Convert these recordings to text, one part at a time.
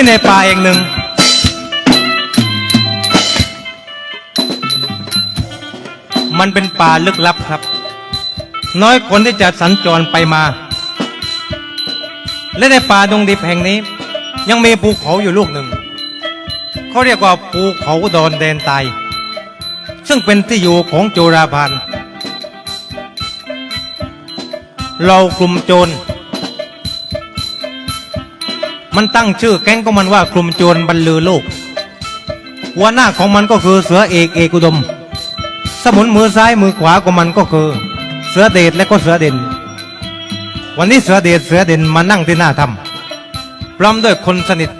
ที่ในป่าเองหนึ่ง มันเป็นป่าลึกลับครับ น้อยคนที่จะสัญจรไปมา และในป่าดงดิบแห่งนี้ ยังมีภูเขาอยู่ลูกหนึ่ง เขาเรียกว่าภูเขาดอนแดนไตายซึ่งเป็นที่อยู่ของโจราพานเรากลุ่มโจร มันตั้งชื่อแก๊งของมันว่ากลุ่มโจรบรรลือโลก หัวหน้าของมันก็คือเสือเอกเอกอุดม สมุนมือซ้ายมือขวาของมันก็คือ เสือเดชและก็เสือเด่น วันนี้เสือเดชเสือเด่นมานั่งที่หน้าถ้ำพร้อมด้วยคนสนิท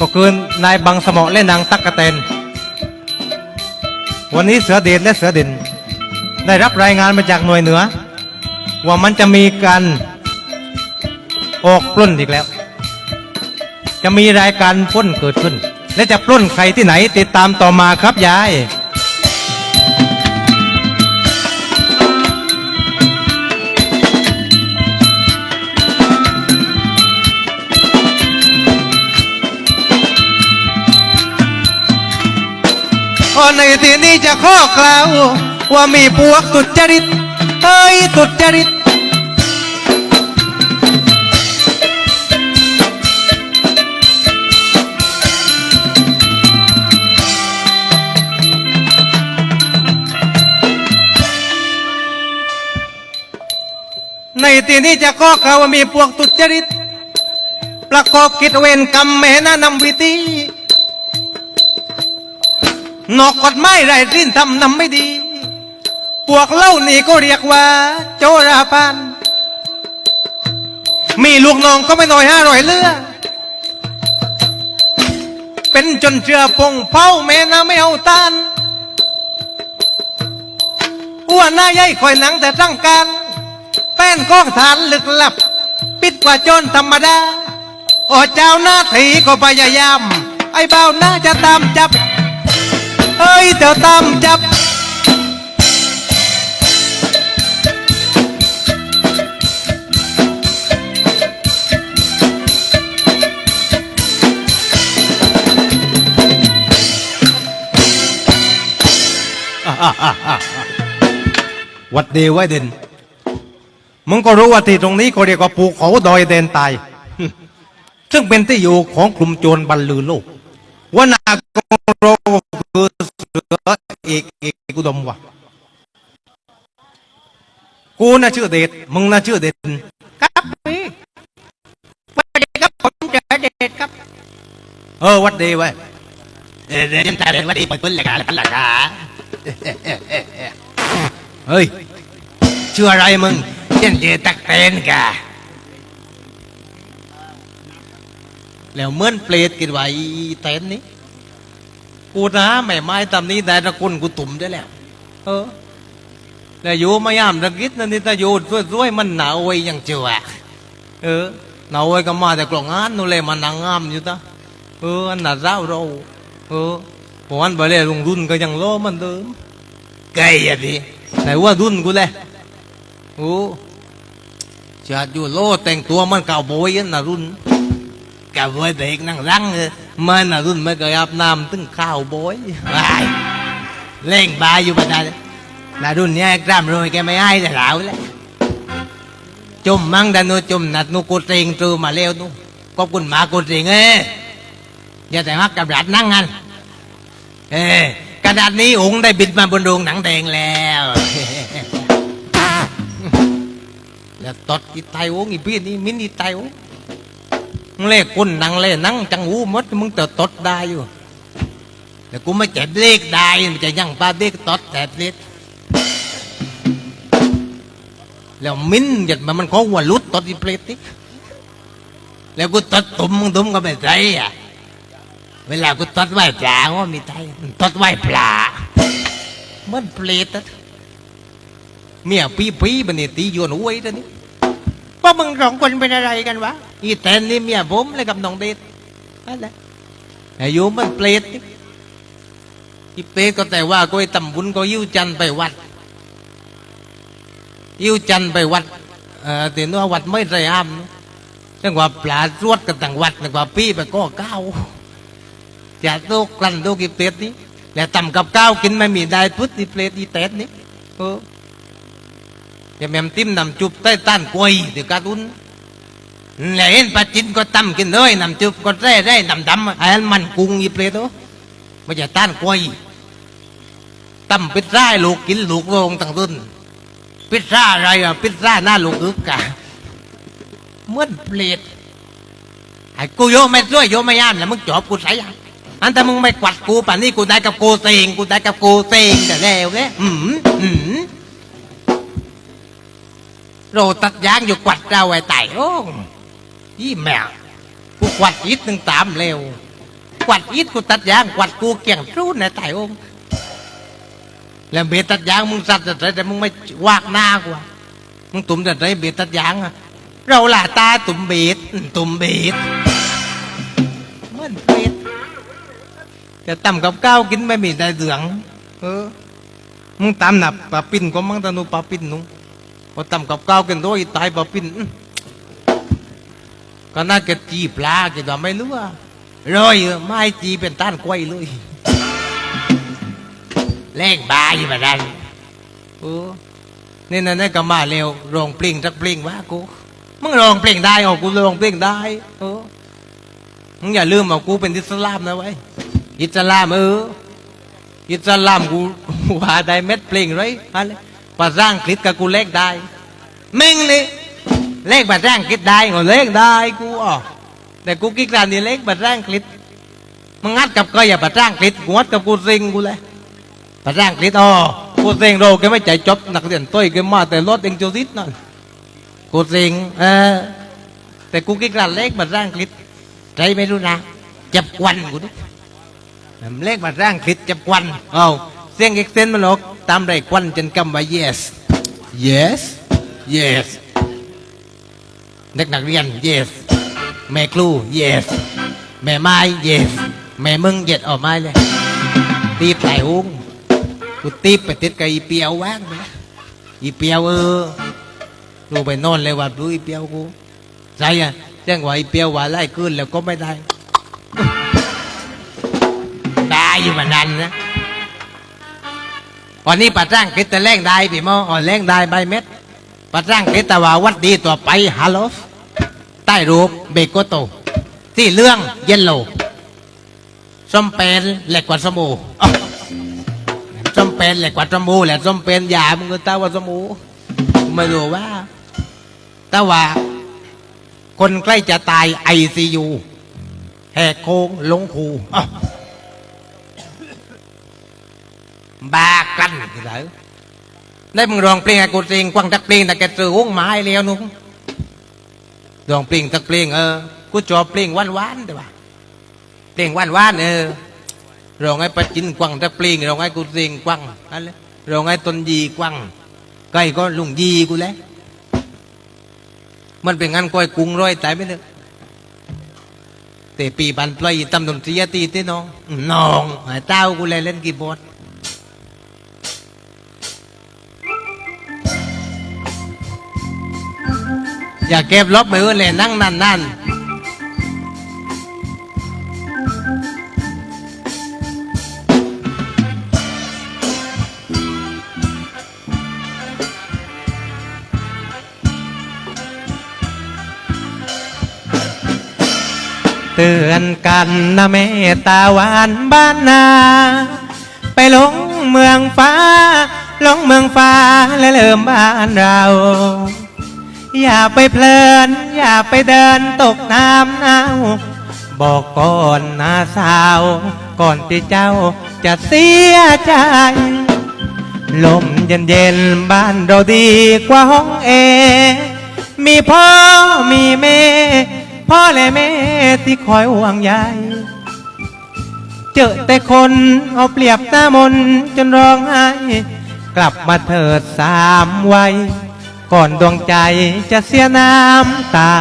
ก็คือนายบังสมอและนางตักกะเตน วันนี้เสือเดชและเสือเด่น ได้รับรายงานมาจากหน่วยเหนือ ว่ามันจะมีการออกปล้นอีกแล้ว จะมีรายการปล้นเกิดขึ้น และจะปล้นใครที่ไหนติดตามต่อมาครับยายก็ในที่นี้จะข้อกล่าว ว่ามีพวกตุจริตเอ้ยตุจริต ในที่นี้จะข้อกล่าว่ามีพวกตุจริต ประกอบกิจเวรกรรมแม่นานำวิธีนอกกฎหมายไรสิ้นทำนำไม่ดี พวกเล่านี่ก็เรียกว่า โจราปานมีลูกน้องก็ไม่น้อยห้าร้อยเลือเป็นจนเชื่อปงเผาแม่นาไม่เอาตานอ้วนหน้าใหญ่คอยหนังแต่ตั้งการ นกองฐานลึกลับ ปิดกว่าโจนธรรมดา โอ้เจ้าหน้าที่ก็พยายาม ไอ้เบาหน้าจะตามจับ เอ้ยเดี๋ยวตามจับวัดเดวไว้เด่น มึงก็รู้ว่าที่ตรงนี้ก็เรียกว่าภูเขาดอยแดนตาย ซึ่งเป็นที่อยู่ของกลุ่มโจรบรรลือโลกว่านากองโรคือเสือเอกเอกอุดมวะกูน่ะชื่อเดชมึงน่ะชื่อเด่นครับพี่สวัสดีครับผมเจอเดชครับ เออวัดเดไว้เดี๋ยวจะเรียกว่าดีไปพุ่นเลยกันล่ะค่ะเฮ้ยชื่ออะไรมึง เช่นเจตักเตนกะแล้วเหมื่อนเปรตกินไว้เต็นนี้กูนะแม่ไม้ตำนี้แต่ตะกุนกูตุ่มได้แล้ว เออแต่อยู่ไม่ยามตะกิดนั่นนี่ตะอยู่สวยๆมันหนาวไว้ยังเจือเออหนาวไว้ก็มาแต่กล่องงานนู่นเลยมันนางงามอยู่ตะเอออันน่ะเจ้าเราเออพวันไปเลยลุงรุ่นก็ยังโลเหมันเดิมไกอะดิแต่ว่ารุ่นกูเลยโอ้ ชาติอยู่โลแต่งตัวมันเก่าโบอยนะรุ่นกะเว้ยเด็กนั่งรังเออมันนะรุ่นไม่เคยอาบน้ำตึงข้าวโบอยไปเล่งบายอยู่บ้านแล้วรุ่นเนี้ยกล้ามรวยแกไม่ให้แต่เหลาแล้วจมมั่งดันโนจมนัดนูกูเตรงตือมาเร็วนูขอบคุณหมากูจริงเอ้ยอย่าแต่มักกับรัดนั่งงันเอ้กระดาษนี้องค์ได้บิดมาบนโรงหนังแดงแล้ว แล้วตดอีไตโอ้งอีพีนี่มินอีไตโอ้มึงเล่กุนนังเล่นังจังหูมดมึงเติดตดได้อยู่แต่กูไม่เจ็บเลขได้มันจะยังปลาเด็กตอดแต่เล็ดแล้วมินหยัดมามันของหัวลุดตดอีเปรตนี่แล้วกูตอดตุ่มมึงตุ่มก็ไม่ใจอะเวลากูตดไหวปลาว่ามีใจตดไหวปลามันเปรตอะ เมียปีปีบันนี่ตีโยนอวยตัวนี้พวกมึงสองคนเป็นอะไรกันวะอีแตนนี่เมียผมเลยกับน้องเดชนั่นแหละอายุมันเปรตนี่อีเปรตก็แต่ว่าก็ไอ้ตำบุญก็ยิ้วจันทร์ไปวัด ยิ้วจันทร์ไปวัดเอ่อแต่ว่าวัดไม่ไรอ้ามนะจังว่าปลาสวดกันต่างวัดจังว่าพี่ไปก็ก้าวจะโตกลั่นโตกิเปรตนี้แล้วตำกับก้าวกินไม่มีได้พุทธิเปรตอีเตดนี้เออ อย่าแม่มติ้มนำจุบใต้ต้านกวยเดี๋ยวการุนแล้วเห็นปลาจินก็ตำกินเลยนำจุบก็แร่ได้นำดำไอ้มันกุ้งอีเปรตโอ้ไม่ใช่ต้านกวยตำปิดร่ายลูกกินลูกโรงต่างรุนพิซซ่าอะไรอะพิซซ่าหน้าลูกอึกอะเมื่อเปลดไอ้กูโยไม่ช่วยโยไม่ย่านแล้วมึงจอบกูใส่ยังอันแต่มึงไม่กวัดกูป่านนี้กูได้กับกูเซงกูได้กับกูเซงแต่แล้วเนี่ยอืมอืม โรตัดยางอยู่กวัดเราไอ้ไต่โอ้ยี่แมวกูกวัดอีทหนึ่งตามเร็ว กวัดอีทกูตัดยางกวัดกูเกี่ยงรู้ไอ้ไต่โอ้แล้วเบ็ดตัดยางมึงสัตว์แต่แต่มึงไม่วากหน้ากูอะมึงตุ่มแต่ไรเบ็ดตัดยางอะเราหล่ะตาตุ่มเบ็ดตุ่มเบ็ดเหมือนเป็ดแต่ตำกับข้าวกินไม่มีได้เหลืองเออมึงตำหนับปลาปิ้นก็มั่งตะนูปลาปิ้นนุ พอตำกับข้าวกันด้วยตายปลาปิ้นก็น่าจะจีปลาแกก็ไม่รู้ว่าร้อยไม่จีเป็นต้านกล้วยเลยเล่งบายแบบนั้นโอ้นี่นั่นก็มาเร็วรองเพลงสักเพลงว่ากูมึงรองเพลงได้เอกูรองเพลงได้โอ้มึงอย่าลืมเอากูเป็นอิสลามนะไว้ยอิสลามเอออิสลามกูว่าได้เม็ดเพลงไรอะไร ภาษาอังกฤษกับกูเลขได้มึงนี่เลขภาษาอังกฤษได้ก็เลขได้กูอ๋อแต่กูกิ๊กการนี่เลขภาษาอังกฤษมึงงัดกับก็อย่าภาษาอังกฤษกูงัดกับกูซิงกูเลยภาษาอังกฤษอ๋อกูซ็งเราแกไม่ใจจบนักเรียนต้อยแกมาแต่รถเองโจซิดนั่นกูซ็งเออแต่กูกิกลานเลขภาษาอังกฤษใจไม่รู้นะจับควันกูดิเลขภาษาอังกฤษจับควันเอาเสียงเอ็กเซนมันออก ตามไรควันจนกำว่า yes yes yes เด็กนักเรียน yes แม่ครู yes แม่ไม้ yes แม่มึง yes ออกมาเลยตีไต่อุ้งกูตีไปติดกับอีเปียวว่างไปอีเปียวเออลูไปนอนเลยว่าดูอีเปียวกูใช่อะแจ้งว่าอีเปียวว่าไล่ขึ้นแล้วก็ไม่ได้ ได้อยู่มานานนะ วันนี้ปัดร่างคิดแต่แรงได้พี่มออ๋อนแรงได้ใบเม็ดปัดร่างคิดแต่ว่าวัดดีตัวไปฮัลโหลใต้รูปเบโกโต ที่เรื่องเยลโลส้มเป็นเหล็กกว่าสมูอ้าวส้มเป็นเหล็กกว่าสมูแหละส้มเป็นยามึงก็ตาว่าสมูไม่รู้ว่าแต่ว่า คนใกล้จะตายไอซียูแหกโค้งลงคูบากันที่ ไหนได้มึงร้องเพลงให้กูสิงกวางตักเพลงแต่แกซื้อห้องไม้แล้วนุ่งร้องเพลงตักเพลงเออกูชอบเพลงหวานๆแต่ว่าเพลงว่านว่านเออร้องให้ปะจินกวังตะปลิงร้องให้กูเสียงกวังอะไรร้องให้ตนยีกวังใกล้ก็ลุงยีกูแล้วมันเป็นงานก้อยกรุงร้อยตายไม่เถอะแต่ปีบันปล่อยตำดนตรีตีที่น้องน้องหายเต้ากูเลยเล่นกีบอร์ด อย่าเก็บลบมือเลยนั่งนั่นนั่นเตือนกันนะแม่ตาหวานบ้านนา ไปหลงเมืองฟ้าหลงเมืองฟ้าและเริ่มบ้านเรา อย่าไปเพลิน อย่าไปเดินตกน้ำเน่าบอกก่อนนะสาว ก่อนที่เจ้าจะเสียใจ ลมเย็นเย็นๆบ้านเราดีกว่าห้องแอมีพ่อมีแม่ พ่อและแม่ที่คอยห่วงใยเจอแต่คนเอาเปรียบหน้ามนจนร้องไห้ กลับมาเถิดสามวัย ก่อนดวงใจจะเสียน้ำตา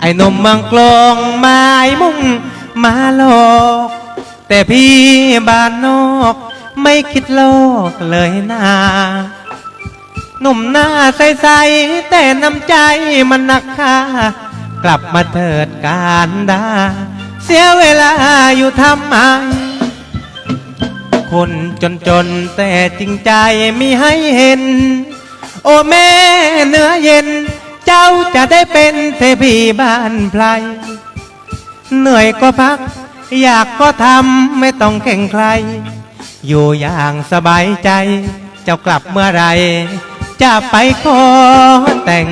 ไอ้นมเมืองกลองไม้มุ่งมาหลอก แต่พี่บ้านนอกไม่คิดโลกเลยนาหนุ่มหน้าใสๆแต่น้ำใจมันหนักค่ากลับมาเถิดการดา เสียเวลาอยู่ทำไมคนจนจนๆแต่จริงใจมีให้เห็น โอ้แม่เนื้อเย็น เจ้าจะได้เป็นเทพีบ้านไพรเหนื่อยก็พัก อยากก็ทำไม่ต้องแข่งใคร อยู่อย่างสบายใจ เจ้ากลับเมื่อไร จะไปขอแต่ง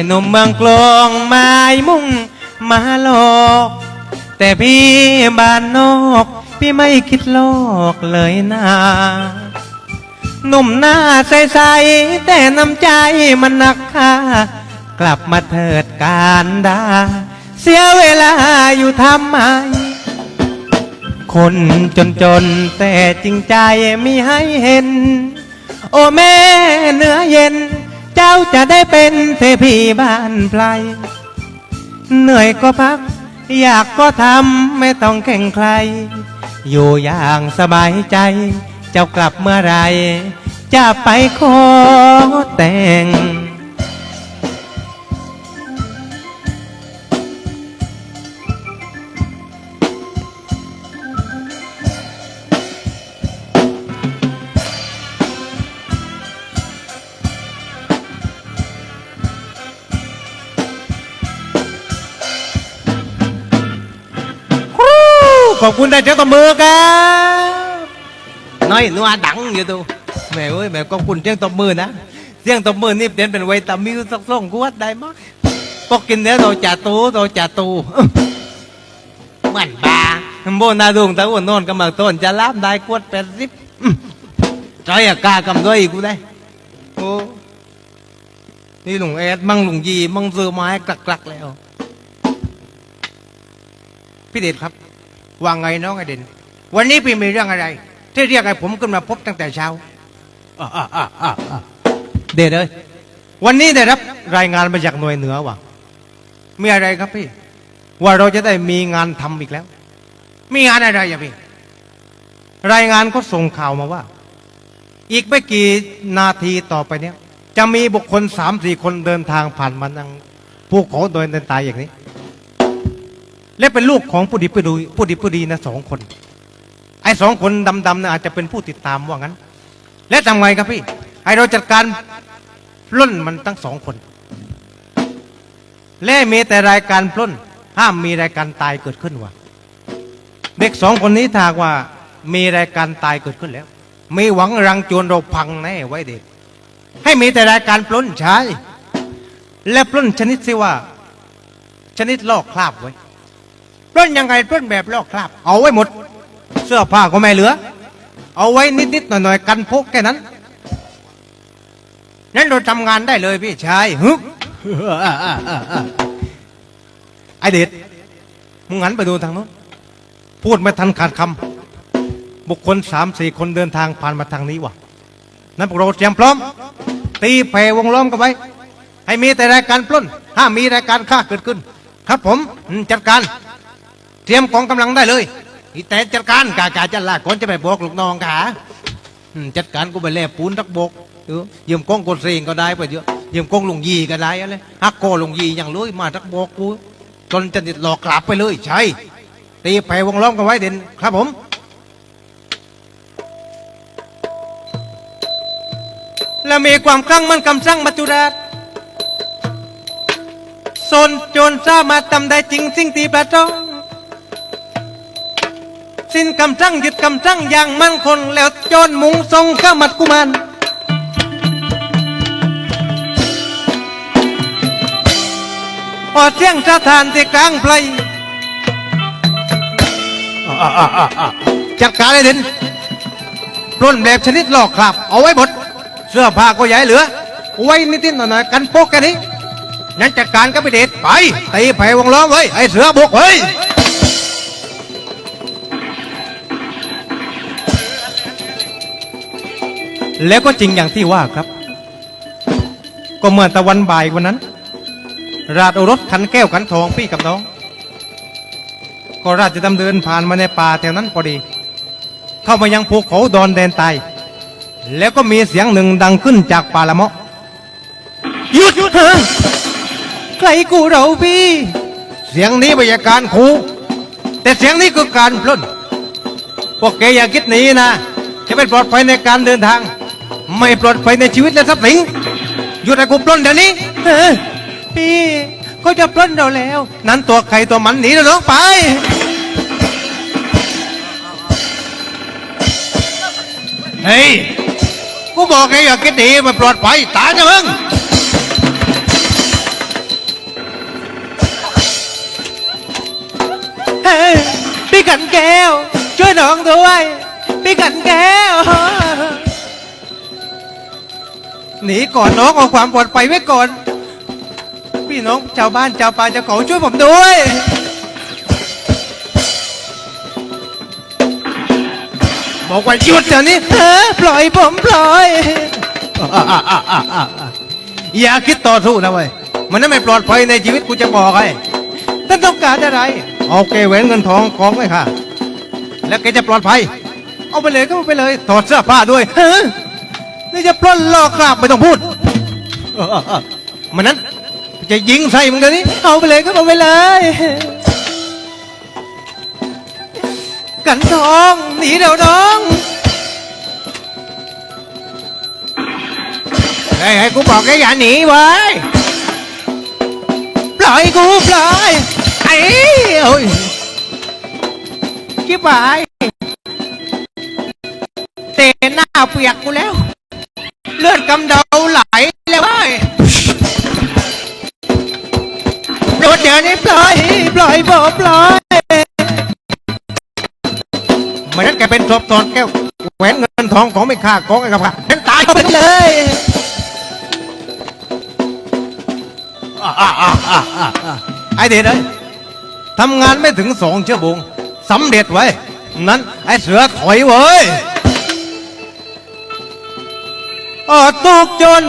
อ้หนุ่มเมืองกลองไม้มุ่งมาหลอกแต่พี่บ้านนอก พี่ไม่คิดโลกเลยนะหนุ่มหน้าใสๆแต่น้ำใจมันหนักค่ากลับมาเถิดการดา เสียเวลาอยู่ทำไม คนจนจนๆแต่จริงใจมีให้เห็น โอ้แม่เนื้อเย็น เจ้าจะได้เป็นเทพีบ้านไพรเหนื่อยก็พัก อยากก็ทำไม่ต้องแข่งใคร อยู่อย่างสบายใจ เจ้ากลับเมื่อไร จะไปขอแต่ง ขอบคุณได้เจ้าตบมือครับน้อยนัวดังอยู่ตูแม่เอ้ยแม่ขอบคุณเสียงตบมือนะเสียงตบมือนี่เปลี่ยนเป็นไวตามิวสักส่งกวดได้มั้งปกกินเนื้อโตจ่าตูโตจ่าตูเหมือนบาโบนาดุงตะอ้วนโนนกำลังต้นจะลาบได้กวดแปดสิบจอยอากากำด้วยอีกกูได้โอ้นี่หลวงเอ็ดมั่งหลวงยีมั่งซื้อไม้กลักๆแล้วพี่เดชครับ ว่าไงน้องไอเด่นวันนี้พี่มีเรื่องอะไร ที่เรียกให้ผมขึ้นมาพบตั้งแต่เช้าเด็ดเลยวันนี้ได้รับรายงานมาจากหน่วยเหนือว่ามีอะไรครับพี่ ว่าเราจะได้มีงานทำอีกแล้ว มีงานอะไรอย่าพี่ รายงานก็ส่งข่าวมาว่า อีกไม่กี่นาทีต่อไปเนี้ยจะมีบุคคลสามสี่คนเดินทางผ่านมาทางภูเขาโดยเดินตายอย่างนี้ และเป็นลูกของผู้ดีผู้ดีผู้ดีผู้ดีนะสองคน ไอ้สองคนดำๆนะอาจจะเป็นผู้ติดตามว่างั้น และทำไงครับพี่ให้เราจัดการปล้นมันทั้งสองคน และมีแต่รายการปล้น ห้ามมีรายการตายเกิดขึ้นว่ะเด็กสองคนนี้ถากว่ามีรายการตายเกิดขึ้นแล้ว มีหวังรังโจรเราพังแน่ไว้เด็ก ให้มีแต่รายการปล้นใช้และปล้นชนิดที่ว่า ชนิดลอกคราบไว้ ปล้นยังไงปล้นแบบลอกคราบเอาไว้หมด เสื้อผ้าก็ไม่เหลือ เอาไว้นิดๆหน่อยๆกันพกแค่นั้นนั้นเราทำงานได้เลยพี่ใช่ฮึบไอเด็ดมึงหันไปดูทางโน้นพูดไม่ทันขาดคำบุคคลสามสี่คนเดินทางผ่านมาทางนี้ว่ะ นั้นพวกเราเตรียมพร้อม ตีแผ่วงล้อมกันไว้ ให้มีแต่รายการปล้น ห้ามมีรายการฆ่าเกิดขึ้น ครับผมอืมจัดการเต รียมกองกำลังได้เลยอีแต่จัดการกากาจะลากคนจะไปบอกลูกน้องขาอืมจัดการกูไปแล่ปูนทักบกเออยืมกองกดเสียงก็ได้ไปเยอะยืมกองลงยีก็ได้อะไรฮักโกลงยีอย่างเลยมาทักบอกกูจนจะติดหลอกกลับไปเลยใช่ตีแผ่วงล้อมกันไว้เด่นครับผมและมีความคลั่งมันกำสั่งมัจจุราชสนโจรสามารถทำได้จริงสิ่งที่ประจง สินคำสั่งยึดคำสั่งอย่างมั่นคงแล้วโจรมุงทรงข้ามัดกุมารพอเสียงสถานที่กลางไพลจัดการเลยเด่นปล้นแบบชนิดหลอกครับ เอาไว้หมดเสื้อผ้าก็อย่าให้เหลือ ไว้นิดๆหน่อยๆกันโป๊กแค่นี้งั้นจัดการกับไปเด็ดไปตีแผ่วงล้อมไว้ไอ้เสือบุกเฮ้ย แล้วก็จริงอย่างที่ว่าครับ ก็เมื่อตะวันบ่ายวันนั้น ราดโอรสขันแก้วขันทองพี่กับน้อง ก็ราชดำเนินผ่านมาในป่าแถวนั้นพอดี เข้ามายังภูเขาดอนแดนตายแล้วก็มีเสียงหนึ่งดังขึ้นจากป่าละเมาะหยุดหยุดฮะใครกูเราพี่ เสียงนี้ไม่ใช่การขู่แต่เสียงนี้คือการปล้นพวกแกอย่าคิดหนีนะ จะไม่ปลอดภัยในการเดินทาง ไม่ปลอดภัยในชีวิตและทรัพย์สินหยุดให้กูปล้นเดี๋ยวนี้เออพี่เขาจะปล้นเราแล้ว นั้นตัวใครตัวมันหนีแล้วน้องไป เฮ้ย กูบอกไงอย่าคิดหนีมันปลอดภัยตายนะมึง เฮ้ยพี่กันแก้ว ช่วยน้องด้วย พี่กันแก้ว หนีก่อนน้องเอาความปลอดภัยไว้ก่อน พี่น้องชาวบ้านชาวป่าชาวเขาช่วยผมด้วย บอกว่าหยุดเดี๋ยวนี้เออปล่อยผมปล่อย อย่าคิดต่อสู้นะเว้ยมันนั้นไม่ปลอดภัยในชีวิตกูจะบอกให้ท่านต้องการอะไรเอาเกแหวนเงินทองกองไว้ค่ะ แล้วแกจะปลอดภัย เอาไปเลยก็เอาไปเลยถอดเสื้อผ้าด้วยเออ นี่จะปล้นลอกคราบไม่ต้องพูดมันนั้น จะยิงใส่มึงเดี๋ยวนี้ เอาไปเลยก็เอาไปเลย กันทองหนีเดี๋ยวน้องไอ้ไอ้กูบอกแกอย่าหนีไว้ปล่อยกูปล่อยไอ้โอ้ยชิบหายเตะหน้าเปียกกูแล้ว เลือดกำเดาไหลแล้วเว้รถเดี๋ยวนี้ปล่อยปล่อยผมปล่อยไมันนั้นแกเป็นศพตอนแก้วแหวนเงินทองของไม่ค่ากองไอ้กับข้าฉันตายเอาไปเลยไอ้เด็ดเลยทำงานไม่ถึงสองชั่วโมงสำเร็จไว้ นั้นไอ้เสือถอยเว้ย ออตุกโจน